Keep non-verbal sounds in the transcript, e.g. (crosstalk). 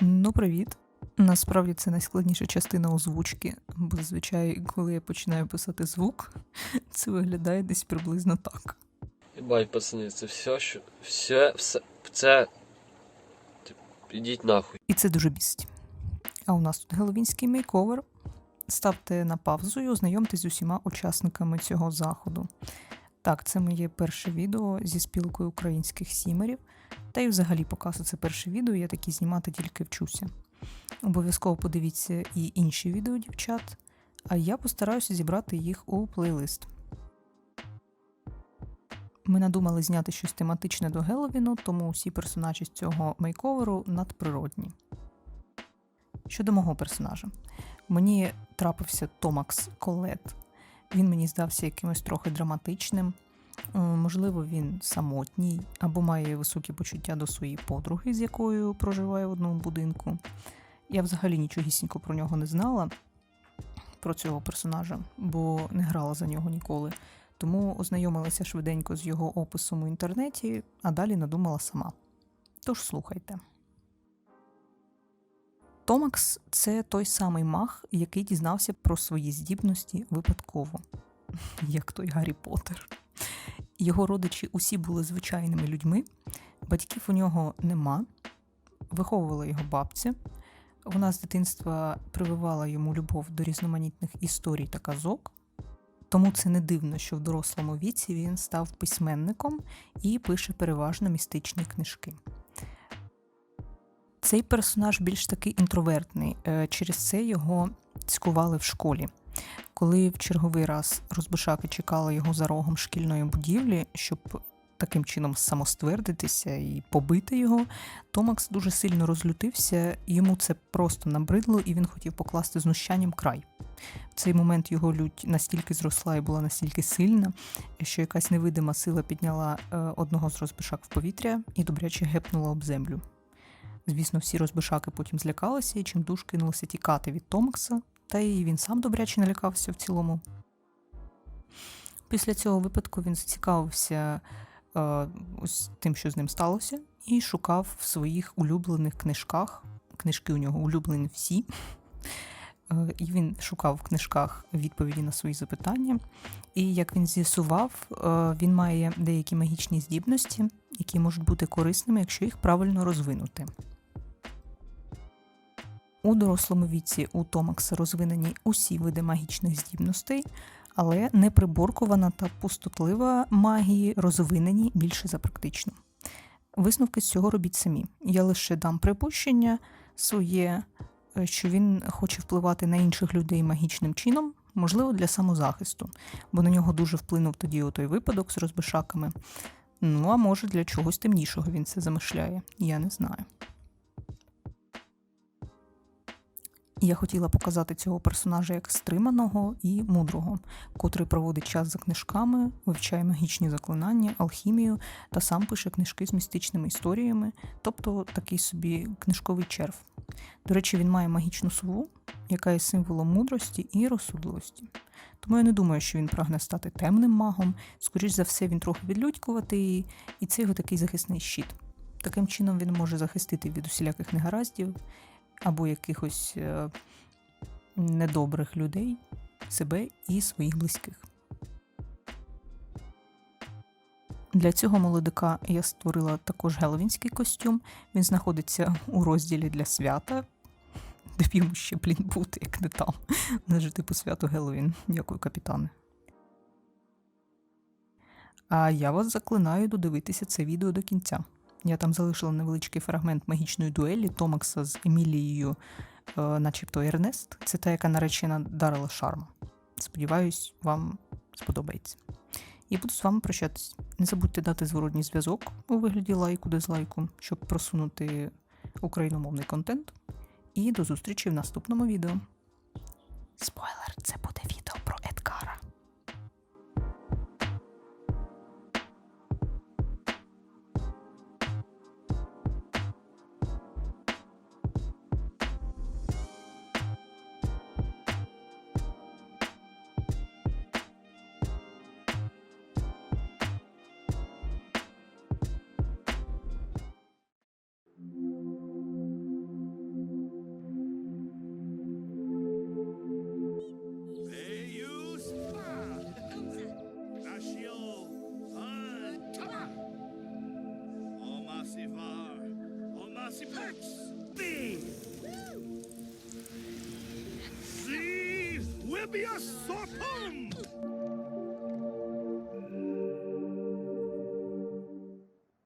Ну, привіт. Насправді це найскладніша частина озвучки, бо зазвичай, коли я починаю писати звук, це виглядає десь приблизно так. Єбать, пацани, це все, що. Все, все. Це. Ідіть нахуй. І це дуже бісить. А у нас тут геловінський мейковер. Ставте на паузу і ознайомтесь з усіма учасниками цього заходу. Так, це моє перше відео зі спілкою українських сімерів. Та й взагалі показу це перше відео, я такі знімати тільки вчуся. Обов'язково подивіться і інші відео дівчат, а я постараюся зібрати їх у плейлист. Ми надумали зняти щось тематичне до Геловіну, тому всі персонажі з цього мейковеру надприродні. Щодо мого персонажа, мені трапився Томакс Колет. Він мені здався якимось трохи драматичним. Е, Можливо, він самотній або має високі почуття до своєї подруги, з якою проживає в одному будинку. Я взагалі нічогісінько про нього не знала, про цього персонажа, бо не грала за нього ніколи. Тому ознайомилася швиденько з його описом у інтернеті, а далі надумала сама. Тож слухайте. Томакс це той самий маг, який дізнався про свої здібності випадково, (laughs) як той Гаррі Поттер. Його родичі усі були звичайними людьми, батьків у нього нема, виховувала його бабця. Вона з дитинства прививала йому любов до різноманітних історій та казок. Тому це не дивно, що в дорослому віці він став письменником і пише переважно містичні книжки. Цей персонаж більш таки інтровертний, е, через це його цькували в школі. Коли в черговий раз розбишаки чекали його за рогом шкільної будівлі, щоб таким чином самоствердитися і побити його, Томакс дуже сильно розлютився, йому це просто набридло, і він хотів покласти знущанням край. В цей момент його лють настільки зросла і була настільки сильна, що якась невидима сила підняла е, одного з розбишак в повітря і добряче гепнула об землю. Звісно, всі розбишаки потім злякалися і чимдуж кинулися тікати від Томакса, та й він сам добряче налякався в цілому. Після цього випадку він зацікавився е, ось тим, що з ним сталося, і шукав в своїх улюблених книжках. Книжки у нього улюблені всі. Е, І він шукав в книжках відповіді на свої запитання. І як він з'ясував, е, він має деякі магічні здібності, які можуть бути корисними, якщо їх правильно розвинути. У дорослому віці у Томакса розвинені усі види магічних здібностей, але неприборкувана та пустотлива магії розвинені більше за практичну. Висновки з цього робіть самі. Я лише дам припущення своє, е, що він хоче впливати на інших людей магічним чином, можливо, для самозахисту, бо на нього дуже вплинув тоді той випадок з розбишаками. Ну, а може, для чогось темнішого він це замишляє, я не знаю. Я хотіла показати цього персонажа як стриманого і мудрого, котрий проводить час за книжками, вивчає магічні заклинання, алхімію та сам пише книжки з містичними історіями, тобто такий собі книжковий черв. До речі, він має магічну сову, яка є символом мудрості і розсудливості. Тому я не думаю, що він прагне стати темним магом. Скоріш за все, він трохи відлюдькуватий, і це його такий захисний щит. Таким чином він може захистити від усіляких негараздів або якихось е, недобрих людей себе і своїх близьких. Для цього молодика я створила також геловінський костюм. Він знаходиться у розділі для свята. Де б йому ще, блін, бути, як не там. Не ж типу свято Геловін. Дякую, капітане. А я вас заклинаю додивитися це відео до кінця. Я там залишила невеличкий фрагмент магічної дуелі Томакса з Емілією, е, начебто Ернест. Це та, яка наречена Дарила Шарма. Сподіваюсь, вам сподобається. І буду з вами прощатись. Не забудьте дати зворотній зв'язок у вигляді лайку дизлайку, щоб просунути україномовний контент. І до зустрічі в наступному відео. Спойлер, це буде fancy pants. B. C. sore sorpum.